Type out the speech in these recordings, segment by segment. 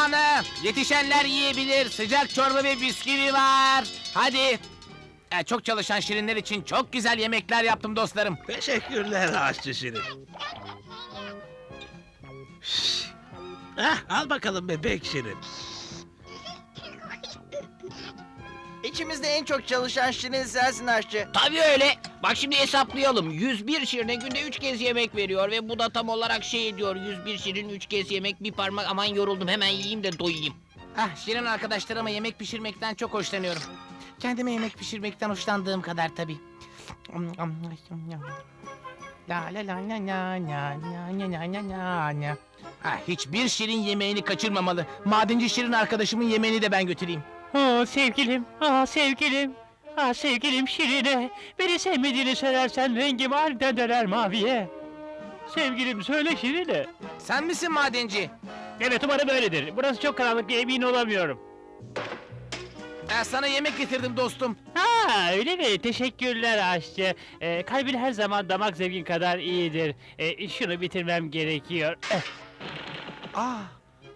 Zamanı. Yetişenler yiyebilir. Sıcak çorba ve bisküvi var. Hadi. Ya, çok çalışan şirinler için çok güzel yemekler yaptım dostlarım. Teşekkürler aşçı Şirin. Hah, al bakalım bebek Şirin. İçimizde en çok çalışan şirin sensin aşçı. Tabii öyle. Bak şimdi hesaplayalım. 101 şirine günde 3 kez yemek veriyor ve bu da tam olarak şey diyor. 101 şirin 3 kez yemek bir parmak aman yoruldum hemen yiyeyim de doyayım. Ah şirin arkadaşlarıma yemek pişirmekten çok hoşlanıyorum. Kendime yemek pişirmekten hoşlandığım kadar tabii. La la la la la la la la la la la. Ah, hiçbir şirin yemeğini kaçırmamalı. Madenci şirin arkadaşımın yemeğini de ben götüreyim. Aa, sevgilim, aa sevgilim. Aa sevgilim Şirine. Beni sevmediğini söylersen rengim aniden döner maviye. Sevgilim söyle Şirine. Sen misin madenci? Evet umarım öyledir. Burası çok karanlık emin olamıyorum. Ben sana yemek getirdim dostum. Ha öyle mi? Teşekkürler aşçı. Ee, kalbin her zaman damak zevkin kadar iyidir. Ee, şunu bitirmem gerekiyor. Eh, Ah,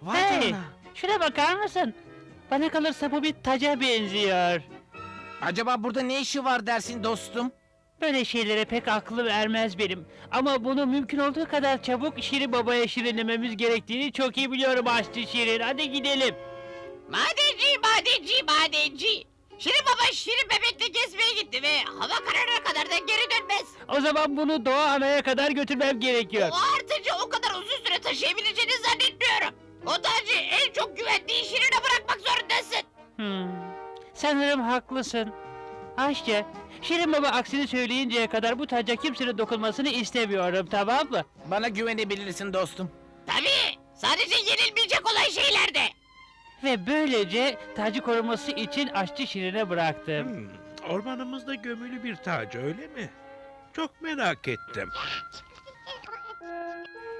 vay Hey! canına. Şuna bakar mısın? Bana kalırsa bu bir taca benziyor. Acaba burada ne işi var dersin dostum? Böyle şeylere pek aklım ermez benim. Ama bunu mümkün olduğu kadar çabuk Şirin Baba'ya şirinlememiz gerektiğini çok iyi biliyorum aşçı Şirin. Hadi gidelim. Madenci, madenci, madenci. Şirin baba Şirin bebekle gezmeye gitti ve hava kararına kadar da geri dönmez. O zaman bunu Doğa Ana'ya kadar götürmem gerekiyor. O artıcı o kadar uzun süre taşıyabileceğini zannetmiyorum. O tacı en çok güvendiği Şirin'e. Sanırım haklısın. Aşçı, Şirin Baba aksini söyleyinceye kadar bu taca kimsenin dokunmasını istemiyorum tamam mı? Bana güvenebilirsin dostum. Tabii, sadece yenilmeyecek olan şeylerde. Ve böylece tacı koruması için aşçı Şirin'e bıraktım. Hmm, ormanımızda gömülü bir taç öyle mi? Çok merak ettim.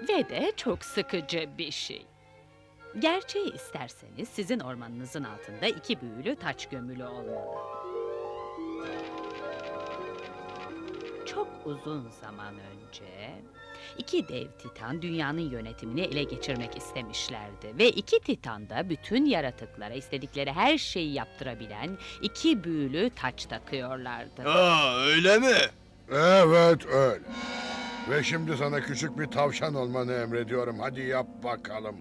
Ve de çok sıkıcı bir şey. Gerçeği isterseniz sizin ormanınızın altında iki büyülü taç gömülü olmalı. Çok uzun zaman önce iki dev titan dünyanın yönetimini ele geçirmek istemişlerdi ve iki titan da bütün yaratıklara istedikleri her şeyi yaptırabilen iki büyülü taç takıyorlardı. Aa öyle mi? Evet öyle. Ve şimdi sana küçük bir tavşan olmanı emrediyorum. Hadi yap bakalım.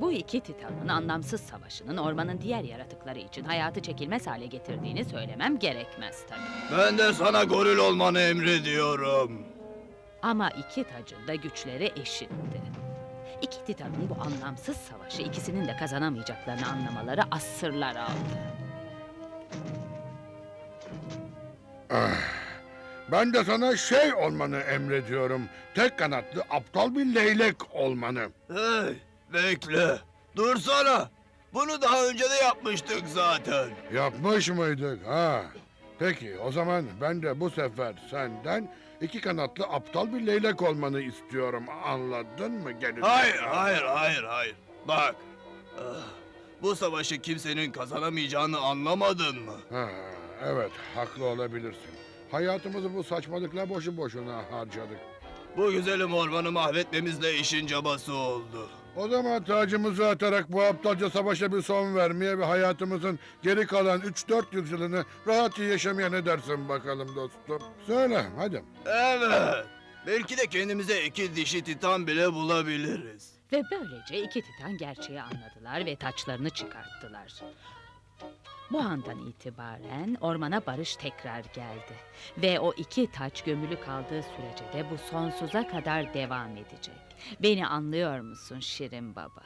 Bu iki titanın anlamsız savaşının ormanın diğer yaratıkları için hayatı çekilmez hale getirdiğini söylemem gerekmez tabii. Ben de sana goril olmanı emrediyorum. Ama iki tacın da güçleri eşitti. İki titanın bu anlamsız savaşı ikisinin de kazanamayacaklarını anlamaları asırlar aldı. Ben de sana şey olmanı emrediyorum. Tek kanatlı aptal bir leylek olmanı. Hey bekle. Dursana. Bunu daha önce de yapmıştık zaten. Yapmış mıydık ha? Peki o zaman ben de bu sefer senden iki kanatlı aptal bir leylek olmanı istiyorum. Anladın mı? Geri Hayır hayır hayır hayır. Bak. ah, Bu savaşı kimsenin kazanamayacağını anlamadın mı? Ha, evet haklı olabilirsin. Hayatımızı bu saçmalıkla boşu boşuna harcadık. Bu güzelim ormanı mahvetmemizle işin cabası oldu. O zaman tacımızı atarak bu aptalca savaşa bir son vermeye ve hayatımızın geri kalan 3-400 yılını rahat yaşamaya ne dersin bakalım dostum? Söyle hadi. Evet. Belki de kendimize iki dişi titan bile bulabiliriz. Ve böylece iki titan gerçeği anladılar ve taçlarını çıkarttılar. Bu andan itibaren ormana barış tekrar geldi. Ve o iki taç gömülü kaldığı sürece de bu sonsuza kadar devam edecek. Beni anlıyor musun Şirin Baba?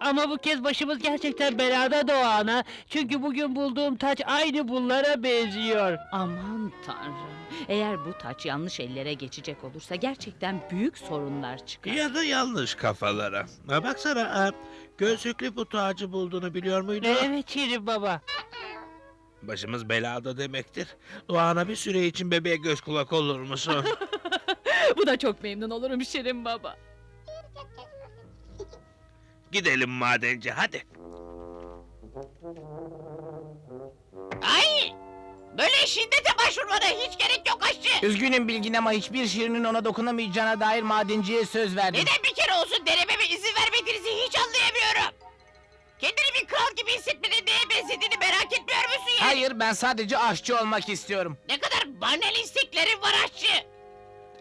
Ama bu kez başımız gerçekten belada Doğan'a. Çünkü bugün bulduğum taç aynı bunlara benziyor. Aman tanrım. Eğer bu taç yanlış ellere geçecek olursa gerçekten büyük sorunlar çıkar. Ya da yanlış kafalara. Ha, baksana ha, gözlüklü bu tacı bulduğunu biliyor muydun? Evet Şirin Baba. Başımız belada demektir. Doğan'a bir süre için bebeğe göz kulak olur musun? bu da çok memnun olurum Şirin Baba. Gidelim madenci hadi. Ay! Böyle şiddete başvurmana hiç gerek yok aşçı. Üzgünüm Bilgin ama hiçbir şirinin ona dokunamayacağına dair madenciye söz verdim. Neden bir kere olsun denememe izin vermediğinizi hiç anlayamıyorum. Kendini bir kral gibi hissetmenin neye benzediğini merak etmiyor musun ya? Hayır ben sadece aşçı olmak istiyorum. Ne kadar banal isteklerin var aşçı.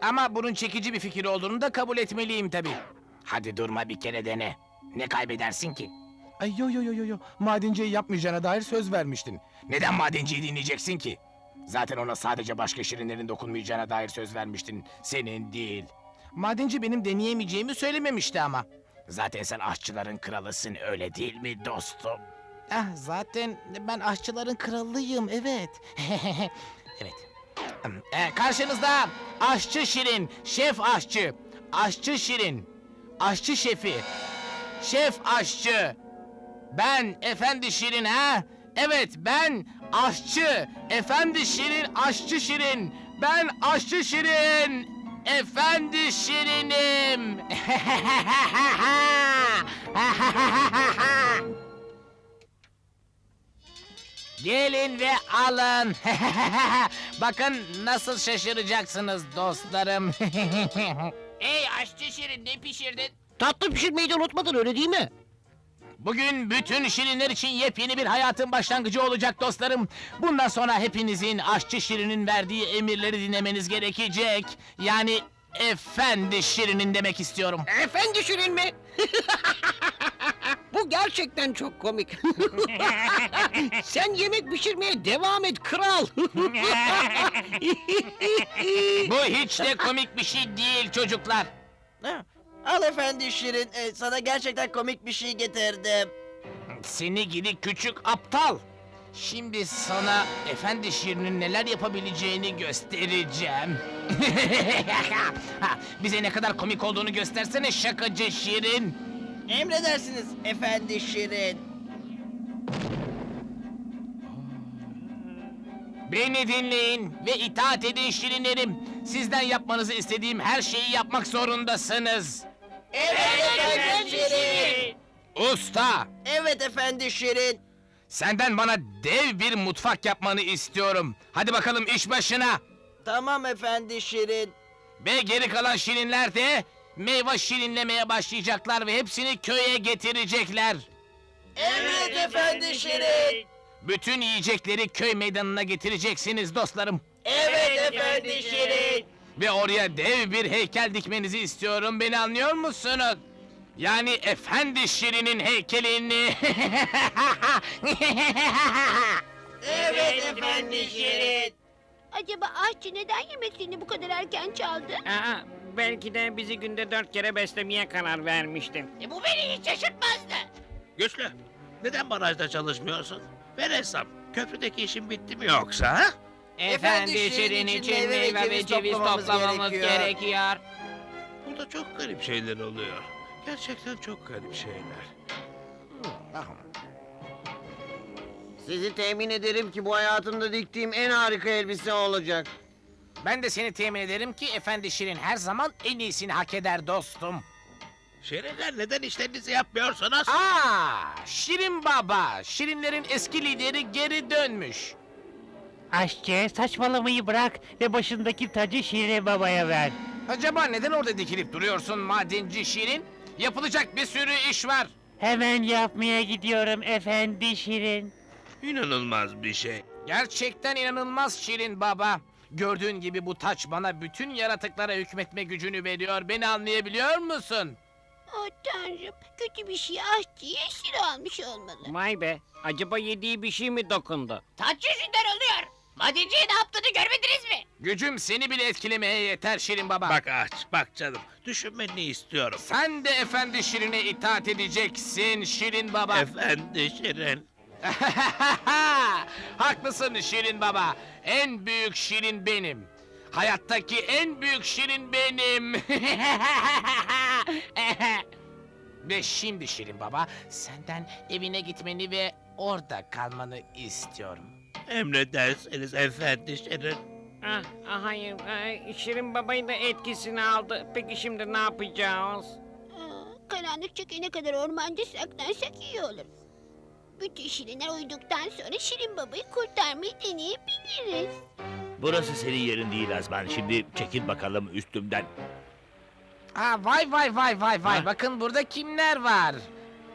Ama bunun çekici bir fikir olduğunu da kabul etmeliyim tabii. Hadi durma bir kere dene. Ne kaybedersin ki? Ay yo yo yo yo yo. Madenciyi yapmayacağına dair söz vermiştin. Neden madenciyi dinleyeceksin ki? Zaten ona sadece başka şirinlerin dokunmayacağına dair söz vermiştin. Senin değil. Madenci benim deneyemeyeceğimi söylememişti ama. Zaten sen aşçıların kralısın öyle değil mi dostum? Ah zaten ben aşçıların kralıyım evet. evet. Ee, karşınızda aşçı Şirin, şef aşçı, aşçı Şirin, aşçı şefi, şef aşçı. Ben efendi Şirin ha? Evet ben aşçı, efendi Şirin, aşçı Şirin. Ben aşçı Şirin. Efendi Şirinim. Gelin ve alın. Bakın nasıl şaşıracaksınız dostlarım. Ey aşçı Şirin ne pişirdin? Tatlı pişirmeyi de unutmadın öyle değil mi? Bugün bütün şirinler için yepyeni bir hayatın başlangıcı olacak dostlarım. Bundan sonra hepinizin aşçı Şirin'in verdiği emirleri dinlemeniz gerekecek. Yani efendi Şirin'in demek istiyorum. Efendi Şirin mi? Bu gerçekten çok komik. Sen yemek pişirmeye devam et kral. Bu hiç de komik bir şey değil çocuklar. Al efendi Şirin. e, sana gerçekten komik bir şey getirdim. Seni gidi küçük aptal. Şimdi sana efendi Şirin'in neler yapabileceğini göstereceğim. Ha, Bize ne kadar komik olduğunu göstersene şakacı Şirin. Emredersiniz efendi Şirin. Beni dinleyin ve itaat edin Şirinlerim. Sizden yapmanızı istediğim her şeyi yapmak zorundasınız. Evet efendi Şirin. Usta, Evet efendi Şirin. senden bana dev bir mutfak yapmanı istiyorum. Hadi bakalım iş başına. Tamam efendi Şirin. Ve geri kalan şirinler de meyve şirinlemeye başlayacaklar ve hepsini köye getirecekler. Evet efendi Şirin. Bütün yiyecekleri köy meydanına getireceksiniz dostlarım. Evet efendi Şirin. Ve oraya dev bir heykel dikmenizi istiyorum. Beni anlıyor musunuz? Yani efendi şirinin heykelini. Evet efendi Şirin. Acaba aşçı neden yemeklerini bu kadar erken çaldı? Aa, belki de bizi günde dört kere beslemeye karar vermiştim. E, bu beni hiç şaşırtmazdı. Güçlü. Neden barajda çalışmıyorsun? Ver hesap. Köprüdeki işin bitti mi yoksa ha? Efendi Şirin için meyve ve ceviz toplamamız gerekiyor. Burada çok garip şeyler oluyor. Gerçekten çok garip şeyler. Sizi temin ederim ki bu hayatımda diktiğim en harika elbise olacak. ben de seni temin ederim ki efendi şirin her zaman en iyisini hak eder dostum. Şirinler neden işlerinizi yapmıyorsunuz? Aa, Şirin Baba, Şirinlerin eski lideri geri dönmüş. Aşçı saçmalamayı bırak ve başındaki tacı Şirin Baba'ya ver. Acaba neden orada dikilip duruyorsun madenci Şirin? Yapılacak bir sürü iş var. Hemen yapmaya gidiyorum efendi Şirin. İnanılmaz bir şey. Gerçekten inanılmaz Şirin Baba. Gördüğün gibi bu taç bana bütün yaratıklara hükmetme gücünü veriyor. Beni anlayabiliyor musun? Oh tanrım kötü bir şey aşçıya esir almış olmalı. Vay be. Acaba yediği bir şey mi dokundu? Taç yüzünden oluyor. Madenciye ne yaptığını görmediniz mi? Gücüm seni bile etkilemeye yeter Şirin Baba. Bak aç, bak canım. Düşünmeni istiyorum. Sen de efendi Şirin'e itaat edeceksin Şirin Baba. Efendi Şirin. Haklısın Şirin Baba. En büyük Şirin benim. Hayattaki en büyük Şirin benim. ve şimdi Şirin Baba senden evine gitmeni ve orada kalmanı istiyorum. Emredersiniz efendi Şirin. Ah, ah, hayır. ah, Şirin babayı da etkisini aldı. Peki şimdi ne yapacağız? Aa, karanlık çökene kadar ormanda saklansak iyi olur. Bütün şirinler uyuduktan sonra Şirin Baba'yı kurtarmayı deneyebiliriz. Burası senin yerin değil Azman. Şimdi çekil bakalım üstümden. Aa, vay vay vay vay vay. Ha? Bakın burada kimler var?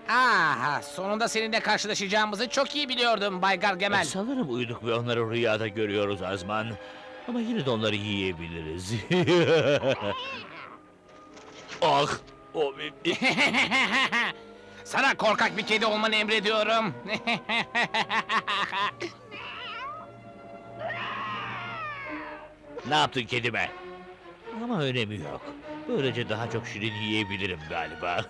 Aha, sonunda seninle karşılaşacağımızı çok iyi biliyordum Bay Gargamel. Sanırım uyuduk ve onları rüyada görüyoruz Azman. Ama yine de onları yiyebiliriz. ah! O Sana korkak bir kedi olmanı emrediyorum. ne yaptın kedime? Ama önemi yok. Böylece daha çok şirin yiyebilirim galiba.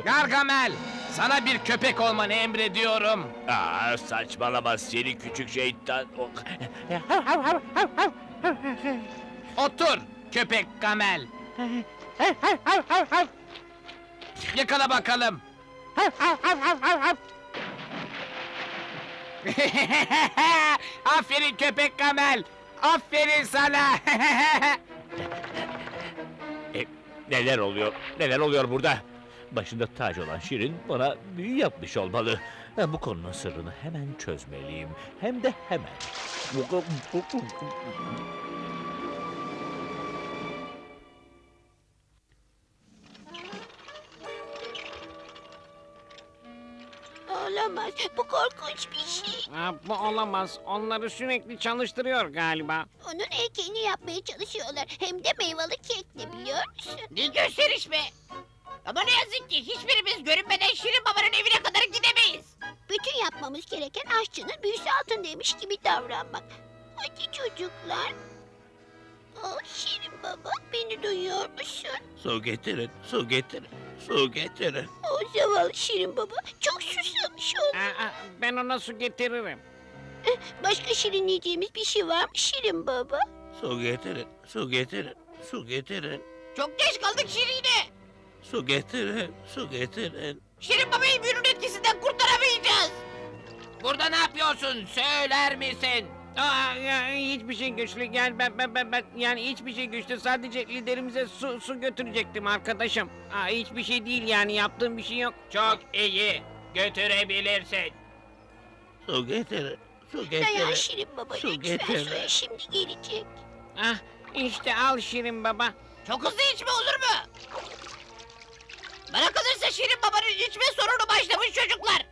Gargamel, sana bir köpek olmanı emrediyorum. Aa, saçmalama seni küçük şeytan. Otur köpek Gamel. Yakala bakalım. Aferin köpek Gamel. Aferin sana. E, neler oluyor? Neler oluyor burada? Başında tac olan Şirin bana büyü yapmış olmalı. E, Bu konunun sırrını hemen çözmeliyim. Hem de hemen. Olamaz. Bu korkunç bir şey. Ah, bu olamaz. Onları sürekli çalıştırıyor galiba. Onun heykelini yapmaya çalışıyorlar. Hem de meyveli kekle biliyor musun? Ne gösteriş be. Ama ne yazık ki hiçbirimiz görünmeden Şirin babanın evine kadar gidemeyiz. Bütün yapmamız gereken aşçının büyüsü altındaymış gibi davranmak. Hadi çocuklar. Oh Şirin baba beni duyuyor musun? Su getirin, su getirin, su getirin. O zavallı Şirin baba çok susamış oldu. Ah, ah, ben ona su getiririm. Başka şirinleyeceğimiz bir şey var mı Şirin baba? Su getirin, su getirin, su getirin. Çok geç kaldık Şirin'e. Su getirin, su getirin. Şirin babayı büyünün etkisinden kurtaramayacağız. Burada ne yapıyorsun? Söyler misin? Aa, ya, hiçbir şey güçlü. Gel ben ben ben ben yani hiçbir şey güçlü. Sadece liderimize su su götürecektim arkadaşım. Aa, hiçbir şey değil yani yaptığım bir şey yok. Çok iyi. Götürebilirsin. Su getirin, su Dayan getirin. Şirin baba Su lütfen getir. suya şimdi gelecek. Ah işte al Şirin baba. Çok hızlı içme olur mu? Bana kalırsa Şirin babanın içme sorunu başlamış çocuklar.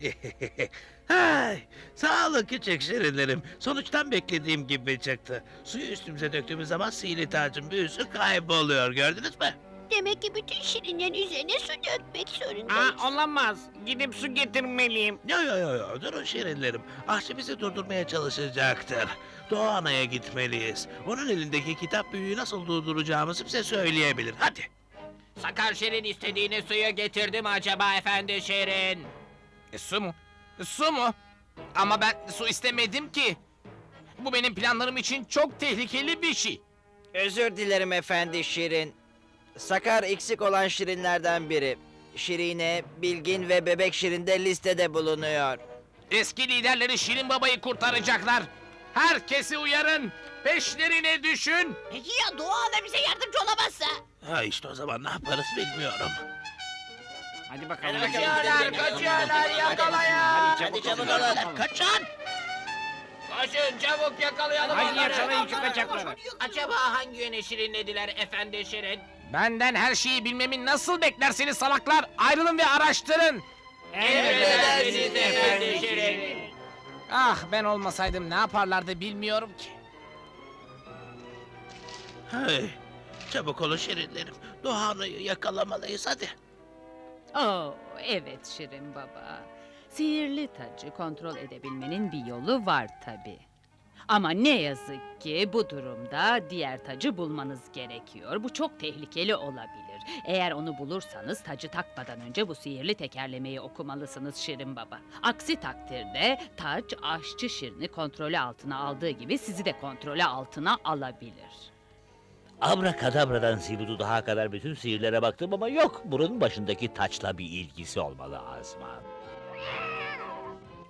Hay, sağ olun küçük şirinlerim. Sonuçtan beklediğim gibi çıktı. Suyu üstümüze döktüğümüz zaman sihirli tacın büyüsü kayboluyor. Gördünüz mü? Demek ki bütün şirinlerin üzerine su dökmek zorundayız. Aa, olamaz. Gidip su getirmeliyim. Yo yo yo yo durun şirinlerim. Ahçı bizi durdurmaya çalışacaktır. Doğa Ana'ya gitmeliyiz. Onun elindeki kitap büyüyü nasıl durduracağımızı bize söyleyebilir. Hadi. Sakar Şirin istediğini suya getirdi mi acaba efendi Şirin? E, su mu? Su mu? Ama ben su istemedim ki. Bu benim planlarım için çok tehlikeli bir şey. Özür dilerim efendi Şirin. Sakar eksik olan şirinlerden biri. Şirine, Bilgin ve Bebek Şirin de listede bulunuyor. Eski liderleri Şirin Baba'yı kurtaracaklar. Herkesi uyarın. Peşlerine düşün. Peki ya Doğa Ana bize yardımcı olamazsa? Ha işte o zaman ne yaparız bilmiyorum. Hadi bakalım. Kaçıyorlar, kaçıyorlar, yakalayın. Hadi çabuk Hadi çabuk olun. olun. Kaçın! Koşun çabuk yakalayalım Hadi onları. yakalayın şu kaçakları. Acaba hangi yöne şirinlediler efendi şirin? Benden her şeyi bilmemi nasıl beklersiniz salaklar? Ayrılın ve araştırın. Emredersiniz efendi şirin. Ah ben olmasaydım ne yaparlardı bilmiyorum ki. Hey, çabuk olun şirinlerim. Doğanayı yakalamalıyız hadi. Oh, evet Şirin Baba. Sihirli tacı kontrol edebilmenin bir yolu var tabii. Ama ne yazık ki bu durumda diğer tacı bulmanız gerekiyor. Bu çok tehlikeli olabilir. Eğer onu bulursanız tacı takmadan önce bu sihirli tekerlemeyi okumalısınız Şirin Baba. Aksi takdirde taç aşçı Şirin'i kontrolü altına aldığı gibi sizi de kontrolü altına alabilir. Abrakadabradan Zibududaha kadar bütün sihirlere baktım ama yok. Bunun başındaki taçla bir ilgisi olmalı Azman.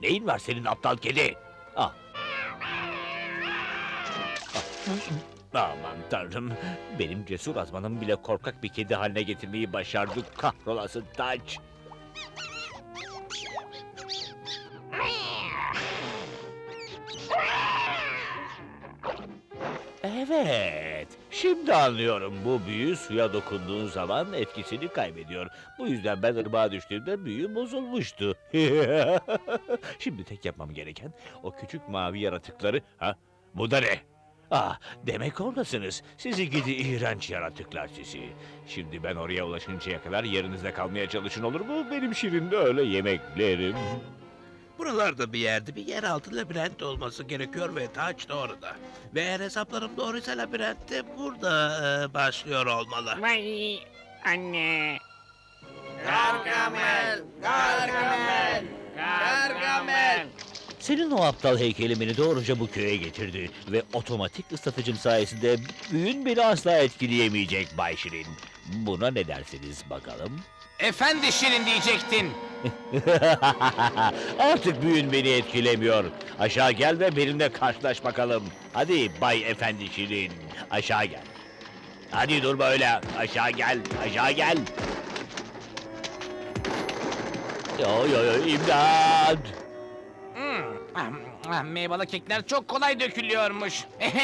Neyin var senin aptal kedi? Ah. Ah. Aman tanrım. Benim cesur azmanım bile korkak bir kedi haline getirmeyi başardı. Kahrolası taç. Evet. Şimdi anlıyorum. Bu büyü suya dokunduğun zaman etkisini kaybediyor. Bu yüzden ben ırmağa düştüğümde büyü bozulmuştu. Şimdi tek yapmam gereken o küçük mavi yaratıkları... Ha? Bu da ne? Ah, demek oradasınız. Sizi gidi iğrenç yaratıklar sizi. Şimdi ben oraya ulaşıncaya kadar yerinizde kalmaya çalışın olur mu? Benim şirin öyle yemeklerim. Buralarda bir yerde bir yeraltı labirent olması gerekiyor ve taç da orada. Ve eğer hesaplarım doğruysa labirent de burada e, başlıyor olmalı. Vay anne. Gargamel, Gargamel, Gargamel. Senin o aptal heykelin beni doğruca bu köye getirdi ve otomatik ıslatıcım sayesinde büyün beni asla etkileyemeyecek Bay Şirin. Buna ne dersiniz bakalım? Efendi Şirin diyecektin. Artık büyün beni etkilemiyor. Aşağı gel ve benimle karşılaş bakalım. Hadi Bay Efendi Şirin, aşağı gel. Hadi durma öyle, aşağı gel, aşağı gel. Yo yo yo, imdad! Hmm. ah, ah, Meyveli kekler çok kolay dökülüyormuş.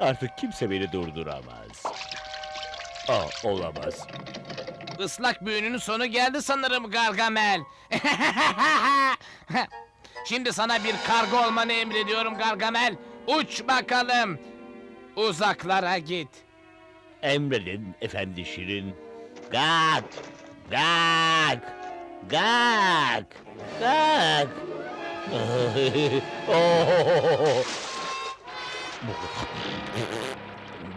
Artık kimse beni durduramaz. Aa, olamaz. Islak büyünün sonu geldi sanırım Gargamel. Şimdi sana bir kargo olmanı emrediyorum Gargamel. Uç bakalım. Uzaklara git. Emredin efendi Şirin. Gak! Gak! Gak! Gak! Oh!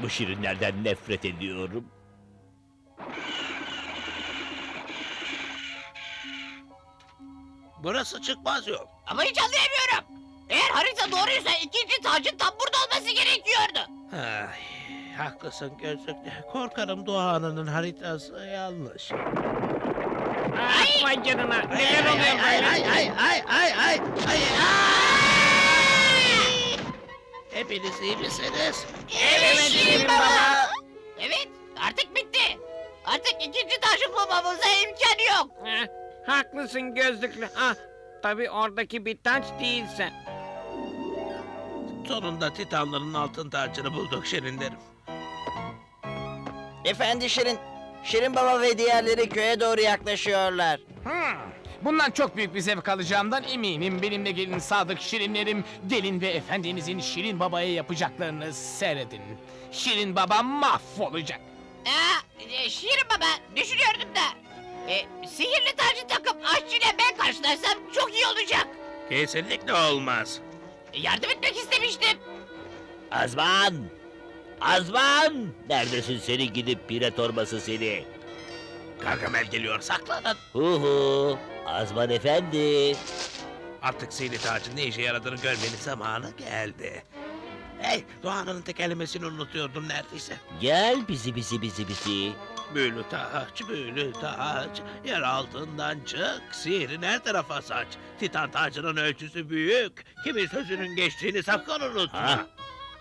Bu şirinlerden nefret ediyorum. Burası çıkmaz yok. Ama hiç anlayamıyorum. Eğer harita doğruysa ikinci tacın tam burada olması gerekiyordu. Ay, haklısın gözlüklü. Korkarım Doğan'ın haritası yanlış. Ay. Vay canına. Neler oluyor ay, böyle? ay, ay, ay, ay, ay, ay, Hepiniz iyi misiniz? Evet Şirin Baba. Evet artık bitti. Artık ikinci taşı bulmamıza imkan yok. Heh, haklısın gözlüklü. Ah, tabii oradaki bir taç değilse. Sonunda Titanların altın tacını bulduk şirinlerim. Efendi Şirin, Şirin Baba ve diğerleri köye doğru yaklaşıyorlar. Hmm. Bundan çok büyük bir zevk alacağımdan eminim. Benimle gelin sadık şirinlerim. Gelin ve efendinizin Şirin Baba'ya yapacaklarını seyredin. Şirin Baba mahvolacak. Aa, e, Şirin baba düşünüyordum da. E, sihirli tacı takıp aşçıyla ben karşılarsam çok iyi olacak. Kesinlikle olmaz. E, yardım etmek istemiştim. Azman! Azman! Neredesin seni gidip pire torbası seni? Gargamel geliyor saklanın. Hu hu! Azman efendi! Artık sihirli tacın ne işe yaradığını görmenin zamanı geldi. Hey, Doğan'ın tekerlemesini unutuyordum neredeyse. Gel bizi bizi bizi bizi. Büyülü taç, büyülü taç. Yer altından çık, sihrin her tarafa saç. Titan tacının ölçüsü büyük. Kimin sözünün geçtiğini sakın unutma. Ha?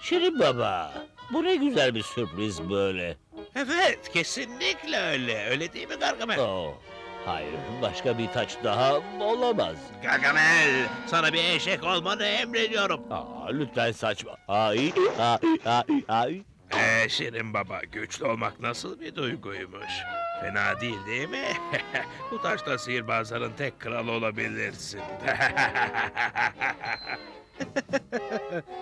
Şirin baba, bu ne güzel bir sürpriz böyle. Evet, kesinlikle öyle. Öyle değil mi Gargamel? Oh, Hayır, başka bir taç daha olamaz. Gargamel, sana bir eşek olmanı emrediyorum. Aa, lütfen saçma. Ay, ay, ay, ay. Ee, Şirin Baba, güçlü olmak nasıl bir duyguymuş? Fena değil değil mi? Bu taşla sihirbazların tek kralı olabilirsin.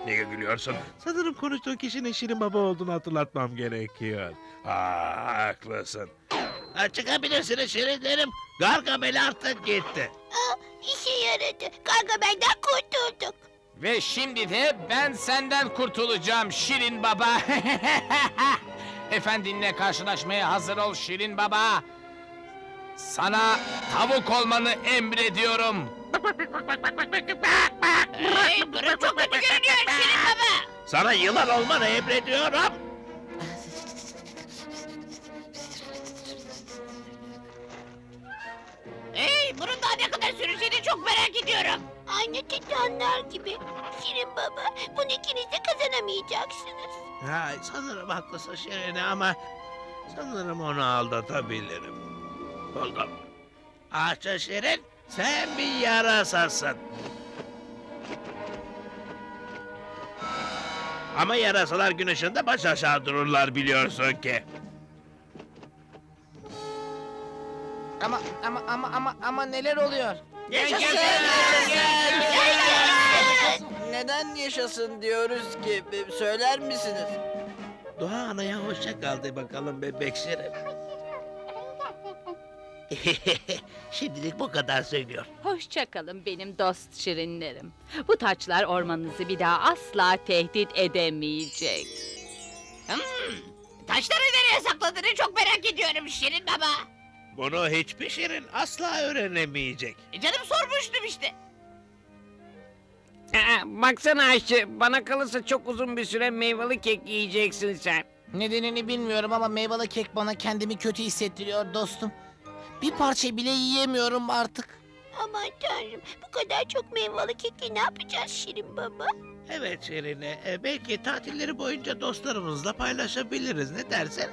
Niye gülüyorsun? Sanırım konuştuğun kişinin Şirin Baba olduğunu hatırlatmam gerekiyor. Aa, haklısın. Ha, çıkabilirsiniz Şirinlerim. Gargamel artık gitti. Aa, işe yaradı. Gargamel'den kurtulduk. Ve şimdi de ben senden kurtulacağım Şirin Baba. Efendinle karşılaşmaya hazır ol Şirin Baba. Sana tavuk olmanı emrediyorum. Hey, çok kötü görünüyor Şirin Baba. Sana yılan olmanı emrediyorum. Hey, bunun daha ne kadar süreceğini çok merak ediyorum. Aynı titanlar gibi. Şirin baba, bunu ikiniz de kazanamayacaksınız. Ha, sanırım haklısın Şirin ama sanırım onu aldatabilirim. Buldum. Ağaçça Şirin, sen bir yarasasın. Ama yarasalar gün ışığında baş aşağı dururlar biliyorsun ki. Ama ama ama ama ama neler oluyor? Yaşasın! Neden yaşasın diyoruz ki? Söyler misiniz? Doğa anaya hoşça kal de bakalım bebek Şirin. Şimdilik bu kadar söylüyor. Hoşçakalın benim dost şirinlerim. Bu taçlar ormanınızı bir daha asla tehdit edemeyecek. Hmm, taşları nereye sakladığını çok merak ediyorum Şirin Baba. Bunu hiçbir Şirin asla öğrenemeyecek. E, Canım sormuştum işte. Aa, baksana aşçı, bana kalırsa çok uzun bir süre meyveli kek yiyeceksin sen. Nedenini bilmiyorum ama meyveli kek bana kendimi kötü hissettiriyor dostum. Bir parça bile yiyemiyorum artık. Aman tanrım, bu kadar çok meyveli keki ne yapacağız Şirin baba? Evet Şirine, e, belki tatilleri boyunca dostlarımızla paylaşabiliriz. Ne dersin?